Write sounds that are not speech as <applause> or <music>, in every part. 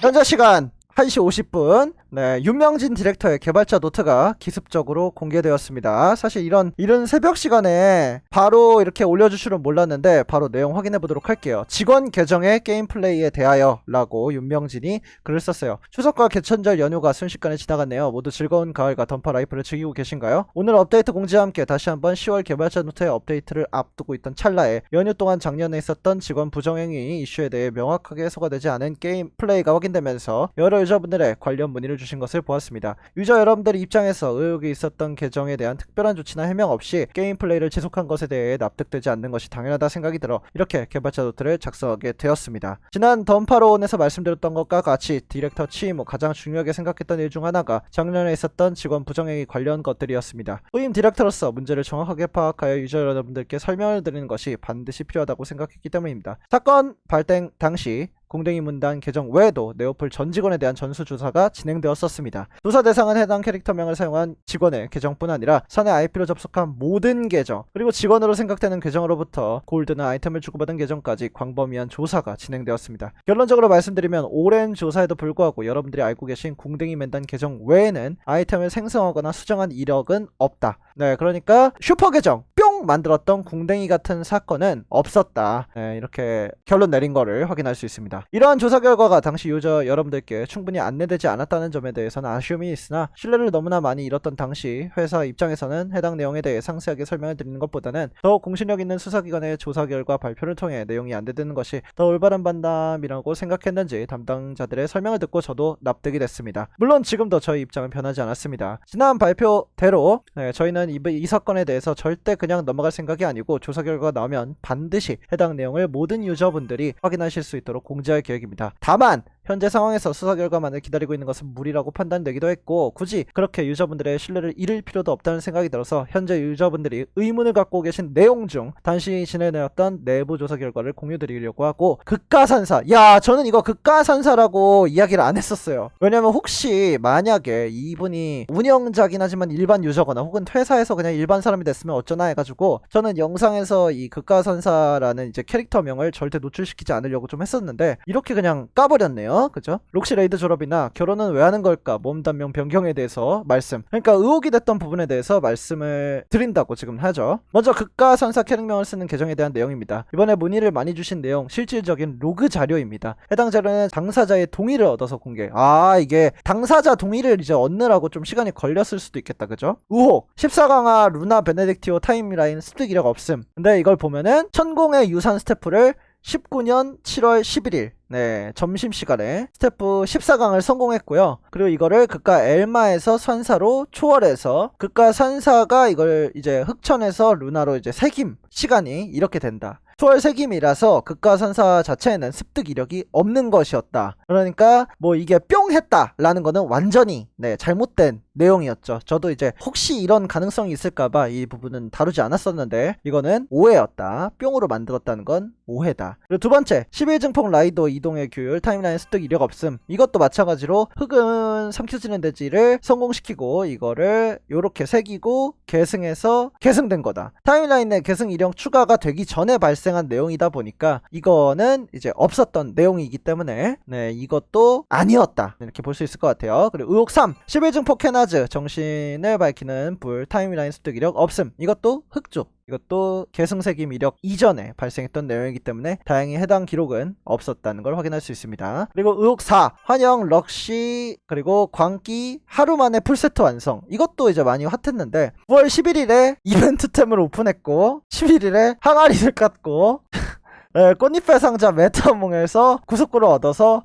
현재 시간 1시 50분. 네, 윤명진 디렉터의 개발자 노트가 기습적으로 공개되었습니다. 사실 이런 이런 새벽 시간에 바로 이렇게 올려줄 줄은 몰랐는데 바로 내용 확인해 보도록 할게요. 직원 계정의 게임 플레이에 대하여라고 윤명진이 글을 썼어요. 추석과 개천절 연휴가 순식간에 지나갔네요. 모두 즐거운 가을과 던파 라이프를 즐기고 계신가요? 오늘 업데이트 공지와 함께 다시 한번 10월 개발자 노트의 업데이트를 앞두고 있던 찰나에 연휴 동안 작년에 있었던 직원 부정행위 이슈에 대해 명확하게 해소가 되지 않은 게임 플레이가 확인되면서 여러 유저분들의 관련 문의를 주신 것을 보았습니다. 유저 여러분들 입장에서 의혹이 있었던 계정에 대한 특별한 조치나 해명 없이 게임 플레이를 지속한 것에 대해 납득되지 않는 것이 당연하다 생각이 들어 이렇게 개발자 노트를 작성하게 되었습니다. 지난 던파로원에서 말씀드렸던 것과 같이 디렉터 취임 후 가장 중요하게 생각했던 일 중 하나가 작년에 있었던 직원 부정행위 관련 것들이었습니다. 후임 디렉터로서 문제를 정확하게 파악하여 유저 여러분들께 설명을 드리는 것이 반드시 필요하다고 생각했기 때문입니다. 사건 발생 당시 공댕이 문단 계정 외에도 네오플 전 직원에 대한 전수조사가 진행되었었습니다. 조사 대상은 해당 캐릭터명을 사용한 직원의 계정뿐 아니라 선의 IP로 접속한 모든 계정 그리고 직원으로 생각되는 계정으로부터 골드나 아이템을 주고받은 계정까지 광범위한 조사가 진행되었습니다. 결론적으로 말씀드리면 오랜 조사에도 불구하고 여러분들이 알고 계신 궁댕이 맨단 계정 외에는 아이템을 생성하거나 수정한 이력은 없다. 네, 그러니까 슈퍼 계정 뿅 만들었던 궁댕이 같은 사건은 없었다. 네, 이렇게 결론 내린 거를 확인할 수 있습니다. 이러한 조사 결과가 당시 유저 여러분들께 충분히 안내되지 않았다는 점에 대해서는 아쉬움이 있으나 신뢰를 너무나 많이 잃었던 당시 회사 입장에서는 해당 내용에 대해 상세하게 설명을 드리는 것보다는 더 공신력 있는 수사기관의 조사 결과 발표를 통해 내용이 안되는 것이 더 올바른 판단이라고 생각했는지 담당자들의 설명을 듣고 저도 납득이 됐습니다. 물론 지금도 저희 입장은 변하지 않았습니다. 지난 발표대로 네, 저희는 이, 이 사건에 대해서 절대 그냥 넘어갈 생각이 아니고 조사 결과가 나오면 반드시 해당 내용을 모든 유저분들이 확인하실 수 있도록 공지할 계획입니다. 다만 현재 상황에서 수사 결과만을 기다리고 있는 것은 무리라고 판단되기도 했고 굳이 그렇게 유저분들의 신뢰를 잃을 필요도 없다는 생각이 들어서 현재 유저분들이 의문을 갖고 계신 내용 중 단시 진행되었던 내부 조사 결과를 공유드리려고 하고 극가산사. 야 저는 이거 극가산사라고 이야기를 안 했었어요. 왜냐면 혹시 만약에 이분이 운영자긴 하지만 일반 유저거나 혹은 회사에서 그냥 일반 사람이 됐으면 어쩌나 해가지고 저는 영상에서 이 극가산사라는 이제 캐릭터명을 절대 노출시키지 않으려고 좀 했었는데 이렇게 그냥 까버렸네요 그죠? 록시 레이드 졸업이나 결혼은 왜 하는 걸까? 몸 단명 변경에 대해서 말씀. 그러니까 의혹이 됐던 부분에 대해서 말씀을 드린다고 지금 하죠. 먼저 극가선사 캐릭명을 쓰는 계정에 대한 내용입니다. 이번에 문의를 많이 주신 내용 실질적인 로그 자료입니다. 해당 자료는 당사자의 동의를 얻어서 공개. 아 이게 당사자 동의를 이제 얻느라고 좀 시간이 걸렸을 수도 있겠다. 그죠? 의혹. 14강화 루나 베네딕티오 타임라인 습득 이력 없음. 근데 이걸 보면은 천공의 유산 스태프를 19년 7월 11일 네, 점심시간에 스태프 14강을 성공했고요. 그리고 이거를 극가 엘마에서 산사로 초월해서 극가 산사가 이걸 이제 흑천에서 루나로 이제 새김 시간이 이렇게 된다. 초월 세김이라서 극가선사 자체에는 습득 이력이 없는 것이었다. 그러니까 뭐 이게 뿅 했다라는 거는 완전히 네 잘못된 내용이었죠. 저도 이제 혹시 이런 가능성이 있을까봐 이 부분은 다루지 않았었는데 이거는 오해였다. 뿅으로 만들었다는 건 오해다. 그리고 두 번째 11증폭 라이더 이동의 규율 타임라인 습득 이력 없음 이것도 마찬가지로 흑은 삼켜지는 대지를 성공시키고 이거를 요렇게 새기고 계승해서 계승된 거다. 타임라인에 계승 이력 추가가 되기 전에 발생한 내용이다 보니까 이거는 이제 없었던 내용이기 때문에 네 이것도 아니었다. 이렇게 볼 수 있을 것 같아요. 그리고 의혹 3 11증폭 캐나즈 정신을 밝히는 불 타임라인 습득 이력 없음. 이것도 흑조 이것도 계승세김 이력 이전에 발생했던 내용이기 때문에 다행히 해당 기록은 없었다는 걸 확인할 수 있습니다. 그리고 의혹 4 환영 럭시 그리고 광기 하루 만에 풀세트 완성 이것도 이제 많이 핫했는데 9월 11일에 이벤트템을 오픈했고 11일에 항아리를 깠고 <laughs> 네, 꽃잎의 상자 메타몽에서 구속구를 얻어서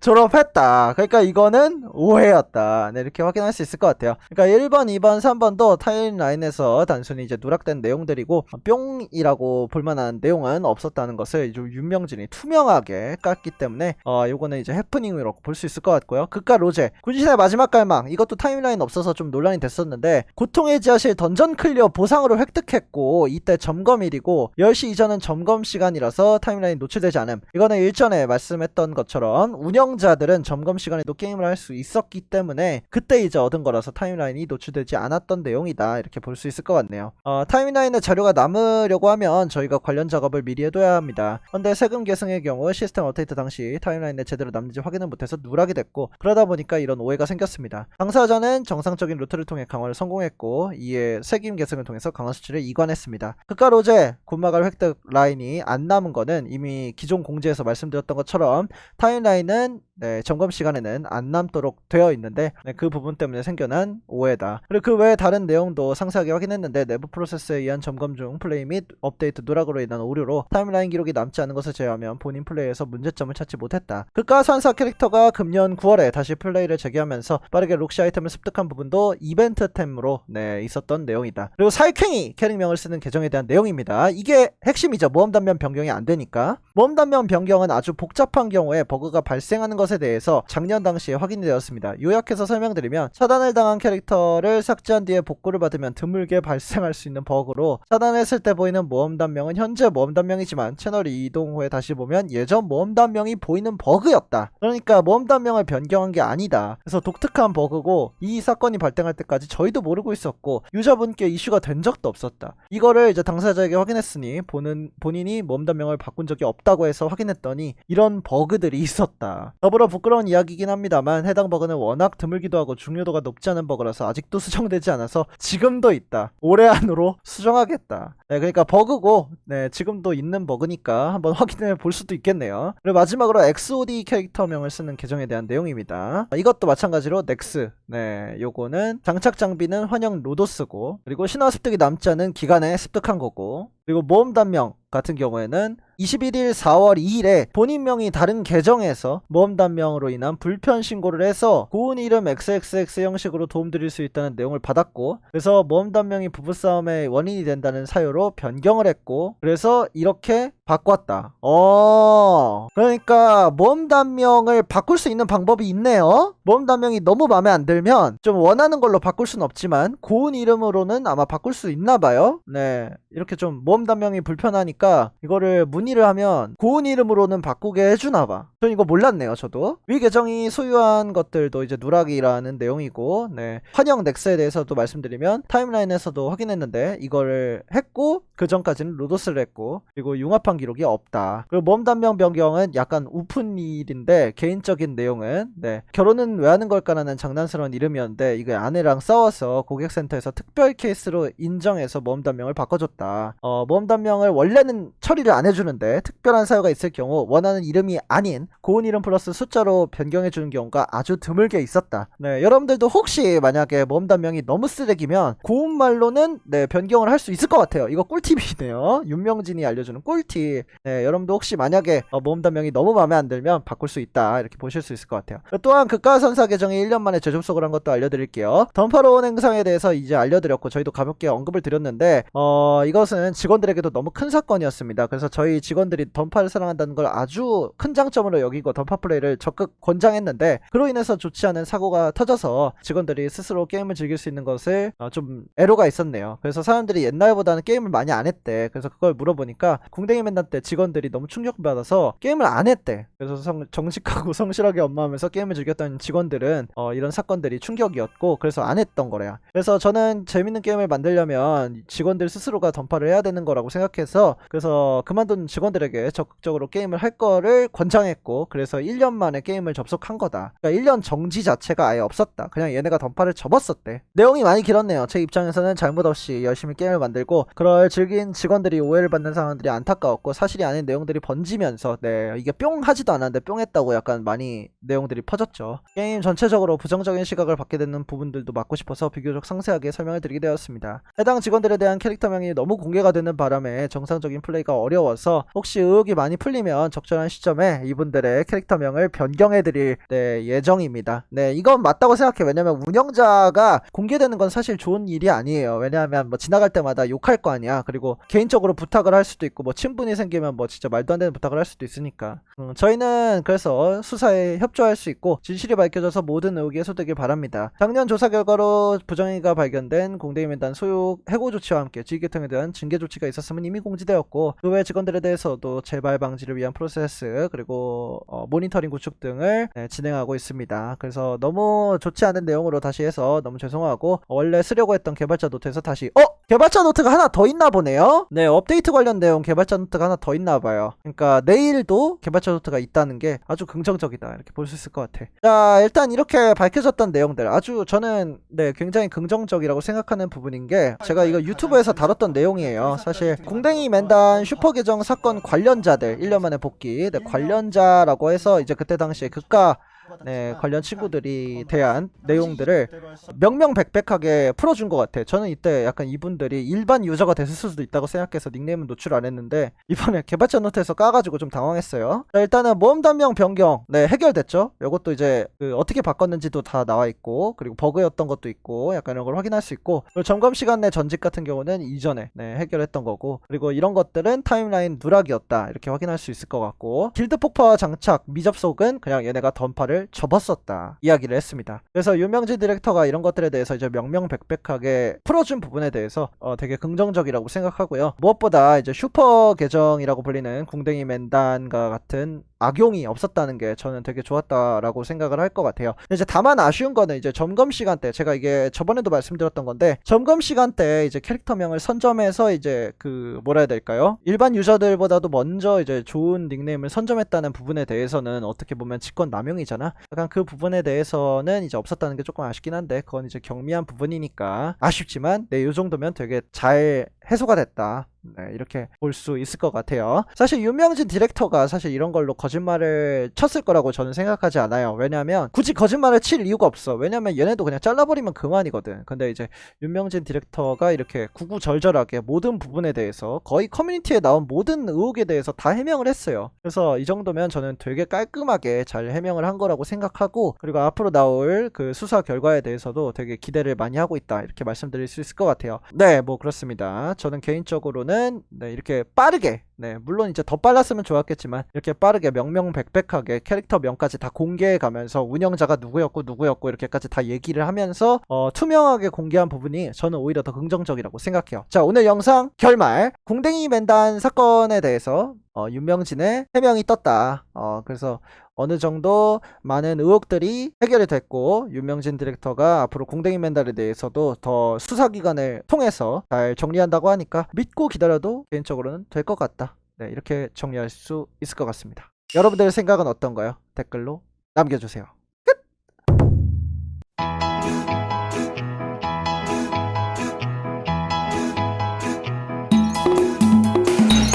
졸업했다. 그러니까 이거는 오해였다. 네, 이렇게 확인할 수 있을 것 같아요. 그러니까 1번, 2번, 3번도 타임 라인에서 단순히 이제 누락된 내용들이고 뿅이라고 볼만한 내용은 없었다는 것을 좀 윤명진이 투명하게 깠기 때문에 어 요거는 이제 해프닝으로 볼 수 있을 것 같고요. 극과 로제 군신의 마지막 갈망 이것도 타임라인 없어서 좀 논란이 됐었는데 고통의 지하실 던전 클리어 보상으로 획득했고 이때 점검일이고 10시 이전은 점검 시간이라서 타임라인 노출되지 않음. 이거는 일전에 말씀했던 것처럼 운영 운영자들은 점검 시간에도 게임을 할 수 있었기 때문에 그때 이제 얻은 거라서 타임라인이 노출되지 않았던 내용이다 이렇게 볼 수 있을 것 같네요. 어, 타임라인에 자료가 남으려고 하면 저희가 관련 작업을 미리 해둬야 합니다. 근데 세금 계승의 경우 시스템 업데이트 당시 타임라인에 제대로 남는지 확인을 못해서 누락이 됐고 그러다 보니까 이런 오해가 생겼습니다. 당사자는 정상적인 루트를 통해 강화를 성공했고 이에 세금 계승을 통해서 강화 수치를 이관했습니다. 그가 로제 군마갈 획득 라인이 안 남은 거는 이미 기존 공지에서 말씀드렸던 것처럼 타임라인은 네, 점검 시간에는 안 남도록 되어 있는데 네, 그 부분 때문에 생겨난 오해다. 그리고 그 외에 다른 내용도 상세하게 확인했는데 내부 프로세스에 의한 점검 중 플레이 및 업데이트 누락으로 인한 오류로 타임라인 기록이 남지 않은 것을 제외하면 본인 플레이에서 문제점을 찾지 못했다. 극가 선사 캐릭터가 금년 9월에 다시 플레이를 재개하면서 빠르게 록시 아이템을 습득한 부분도 이벤트템으로 네, 있었던 내용이다. 그리고 사익행이 캐릭명을 쓰는 계정에 대한 내용입니다. 이게 핵심이죠. 모험 단면 변경이 안 되니까. 모험 단면 변경은 아주 복잡한 경우에 버그가 발생하는 것에 대해서 작년 당시에 확인이 되었습니다. 요약해서 설명드리면 차단을 당한 캐릭터를 삭제한 뒤에 복구를 받으면 드물게 발생할 수 있는 버그로 차단했을 때 보이는 모험 단명은 현재 모험 단명이지만 채널 이동 후에 다시 보면 예전 모험 단명이 보이는 버그였다. 그러니까 모험 단명을 변경한 게 아니다. 그래서 독특한 버그고 이 사건이 발생할 때까지 저희도 모르고 있었고 유저분께 이슈가 된 적도 없었다. 이거를 이제 당사자에게 확인했으니 보는 본인이 모험 단명을 바꾼 적이 없다고 해서 확인했더니 이런 버그들이 있었다. 더불어 부끄러운 이야기긴 합니다만 해당 버그는 워낙 드물기도 하고 중요도가 높지 않은 버그라서 아직도 수정되지 않아서 지금도 있다. 올해 안으로 수정하겠다. 네, 그러니까 버그고 네, 지금도 있는 버그니까 한번 확인해 볼 수도 있겠네요. 그리고 마지막으로 XOD 캐릭터명을 쓰는 계정에 대한 내용입니다. 이것도 마찬가지로 넥스. 네, 요거는 장착 장비는 환영 로도스고 그리고 신화 습득이 남지 않은 기간에 습득한 거고 그리고 모험 단명 같은 경우에는 21일 4월 2일에 본인 명이 다른 계정에서 모험 단명으로 인한 불편 신고를 해서 고운 이름 XXX 형식으로 도움드릴 수 있다는 내용을 받았고 그래서 모험 단명이 부부싸움의 원인이 된다는 사유로 변경을 했고 그래서 이렇게 바꿨다. 어. 그러니까 모험 단명을 바꿀 수 있는 방법이 있네요. 모험 단명이 너무 마음에 안 들면 좀 원하는 걸로 바꿀 수는 없지만 고운 이름으로는 아마 바꿀 수 있나 봐요. 네. 이렇게 좀 모험 단명이 불편하니까 이거를 문의를 하면 고운 이름으로는 바꾸게 해주나 봐. 전 이거 몰랐네요, 저도. 위 계정이 소유한 것들도 이제 누락이라는 내용이고, 네. 환영 넥스에 대해서도 말씀드리면 타임라인에서도 확인했는데 이거를 했고 그 전까지는 로도스를 했고 그리고 융합한 기록이 없다. 그리고 몸 단명 변경은 약간 우픈 일인데 개인적인 내용은 네. 결혼은 왜 하는 걸까라는 장난스러운 이름이었는데 이게 아내랑 싸워서 고객센터에서 특별 케이스로 인정해서 몸 단명을 바꿔줬다. 어, 몸 단명을 원래는 처리를 안 해주는데 특별한 사유가 있을 경우 원하는 이름이 아닌 고운 이름 플러스 숫자로 변경해 주는 경우가 아주 드물게 있었다. 네, 여러분들도 혹시 만약에 몸 단명이 너무 쓰레기면 고운 말로는 네, 변경을 할 수 있을 것 같아요. 이거 꿀팁이네요. <laughs> 윤명진이 알려주는 꿀팁. 네, 여러분도 혹시 만약에 어, 모험 단명이 너무 마음에 안 들면 바꿀 수 있다 이렇게 보실 수 있을 것 같아요. 또한 극가선사 계정이 1년 만에 재접속을 한 것도 알려드릴게요. 던파로운 행상에 대해서 이제 알려드렸고 저희도 가볍게 언급을 드렸는데 어, 이것은 직원들에게도 너무 큰 사건 이었습니다. 그래서 저희 직원들이 던파를 사랑한다는 걸 아주 큰 장점으로 여기고 던파 플레이를 적극 권장했는데 그로 인해서 좋지 않은 사고가 터져서 직원들이 스스로 게임을 즐길 수 있는 것을 어, 좀 애로가 있었네요. 그래서 사람들이 옛날보다는 게임을 많이 안 했대. 그래서 그걸 물어보니까 궁뎅이 맨날 때 직원들이 너무 충격받아서 게임을 안 했대. 그래서 성- 정직하고 <laughs> 성실하게 업무하면서 게임을 즐겼던 직원들은 어, 이런 사건들이 충격이었고 그래서 안 했던 거래요. 그래서 저는 재밌는 게임을 만들려면 직원들 스스로가 던파를 해야 되는 거라고 생각해서 그래서 그만둔 직원들에게 적극적으로 게임을 할 거를 권장했고 그래서 1년 만에 게임을 접속한 거다. 그러니까 1년 정지 자체가 아예 없었다. 그냥 얘네가 던파를 접었었대. 내용이 많이 길었네요. 제 입장에서는 잘못 없이 열심히 게임을 만들고 그럴 즐긴 직원들이 오해를 받는 상황들이 안타까웠고 사실이 아닌 내용들이 번지면서 네 이게 뿅 하지도 않았는데 뿅 했다고 약간 많이 내용들이 퍼졌죠. 게임 전체적으로 부정적인 시각을 받게 되는 부분들도 막고 싶어서 비교적 상세하게 설명을 드리게 되었습니다. 해당 직원들에 대한 캐릭터명이 너무 공개가 되는 바람에 정상적인 플레이가 어려워서 혹시 의혹이 많이 풀리면 적절한 시점에 이분들의 캐릭터명을 변경해 드릴 네, 예정입니다. 네, 이건 맞다고 생각해. 왜냐면 운영자가 공개되는 건 사실 좋은 일이 아니에요. 왜냐하면 뭐 지나갈 때마다 욕할 거 아니야. 그리고 개인적으로 부탁을 할 수도 있고 뭐 친분이 생기면 뭐 진짜 말도 안 되는 부탁을 할 수도 있으니까. 음, 저희는 그래서 수사에 협조할 수 있고 진실이 밝혀져서 모든 의혹이 해소되길 바랍니다. 작년 조사 결과로 부정행위가 발견된 공대인면단 소유 해고 조치와 함께 지휘계통에 대한 징계 조치가 있었음은 이미 공지되었고 그외 직원들에 대해서도 재발 방지를 위한 프로세스 그리고 어, 모니터링 구축 등을 네, 진행하고 있습니다. 그래서 너무 좋지 않은 내용으로 다시 해서 너무 죄송하고 원래 쓰려고 했던 개발자 노트에서 다시 어 개발자 노트가 하나 더 있나 보네요. 네 업데이트 관련 내용 개발자 노트가 하나 더 있나 봐요. 그러니까 내일도 개발자 노트가 있다는 게 아주 긍정적이다 이렇게 볼 수 있을 것 같아. 자 일단 이렇게 밝혀졌던 내용들 아주 저는 네 굉장히 긍정적이라고 생각하는 부분인 게 제가 이거 유튜브에서 다뤘던 내용이에요. 사실 공댕이 맨단 슈퍼 계정 사건 관련자들 1년 만에 복귀. 네, 관련자라고 해서 이제 그때 당시에 그가 네, 관련 친구들이 대한 내용들을 명명백백하게 풀어준 것 같아. 저는 이때 약간 이분들이 일반 유저가 됐을 수도 있다고 생각해서 닉네임은 노출 안 했는데 이번에 <laughs> 개발자 노트에서 까가지고 좀 당황했어요. 자, 일단은 모험 단명 변경 네 해결됐죠. 이것도 이제 그 어떻게 바꿨는지도 다 나와 있고 그리고 버그였던 것도 있고 약간 이런 걸 확인할 수 있고 그리고 점검 시간 내 전직 같은 경우는 이전에 네, 해결했던 거고 그리고 이런 것들은 타임라인 누락이었다 이렇게 확인할 수 있을 것 같고 길드 폭파 장착 미접속은 그냥 얘네가 던파를 접었었다 이야기를 했습니다. 그래서 유명진 디렉터가 이런 것들에 대해서 이제 명명백백하게 풀어준 부분에 대해서 어, 되게 긍정적이라고 생각하고요. 무엇보다 이제 슈퍼 계정이라고 불리는 궁뎅이 맨단과 같은 악용이 없었다는 게 저는 되게 좋았다라고 생각을 할 것 같아요. 이제 다만 아쉬운 거는 이제 점검 시간 때 제가 이게 저번에도 말씀드렸던 건데 점검 시간 때 이제 캐릭터명을 선점해서 이제 그 뭐라 해야 될까요? 일반 유저들보다도 먼저 이제 좋은 닉네임을 선점했다는 부분에 대해서는 어떻게 보면 직권 남용이잖아. 약간 그 부분에 대해서는 이제 없었다는 게 조금 아쉽긴 한데 그건 이제 경미한 부분이니까 아쉽지만 네, 요 정도면 되게 잘 해소가 됐다. 네, 이렇게 볼 수 있을 것 같아요. 사실 유명진 디렉터가 사실 이런 걸로 거짓말을 쳤을 거라고 저는 생각하지 않아요. 왜냐면 굳이 거짓말을 칠 이유가 없어. 왜냐면 얘네도 그냥 잘라버리면 그만이거든. 근데 이제 윤명진 디렉터가 이렇게 구구절절하게 모든 부분에 대해서 거의 커뮤니티에 나온 모든 의혹에 대해서 다 해명을 했어요. 그래서 이 정도면 저는 되게 깔끔하게 잘 해명을 한 거라고 생각하고 그리고 앞으로 나올 그 수사 결과에 대해서도 되게 기대를 많이 하고 있다. 이렇게 말씀드릴 수 있을 것 같아요. 네, 뭐 그렇습니다. 저는 개인적으로는 네, 이렇게 빠르게 네, 물론 이제 더 빨랐으면 좋았겠지만 이렇게 빠르게 명명백백하게 캐릭터 명까지 다 공개해 가면서 운영자가 누구였고 누구였고 이렇게까지 다 얘기를 하면서 어, 투명하게 공개한 부분이 저는 오히려 더 긍정적이라고 생각해요. 자, 오늘 영상 결말 공댕이 맨단 사건에 대해서 어, 윤명진의 해명이 떴다. 어, 그래서 어느 정도 많은 의혹들이 해결이 됐고 윤명진 디렉터가 앞으로 공댕이 맨달에 대해서도 더 수사기관을 통해서 잘 정리한다고 하니까 믿고 기다려도 개인적으로는 될 것 같다. 네, 이렇게 정리할 수 있을 것 같습니다. 여러분들의 생각은 어떤가요? 댓글로 남겨주세요.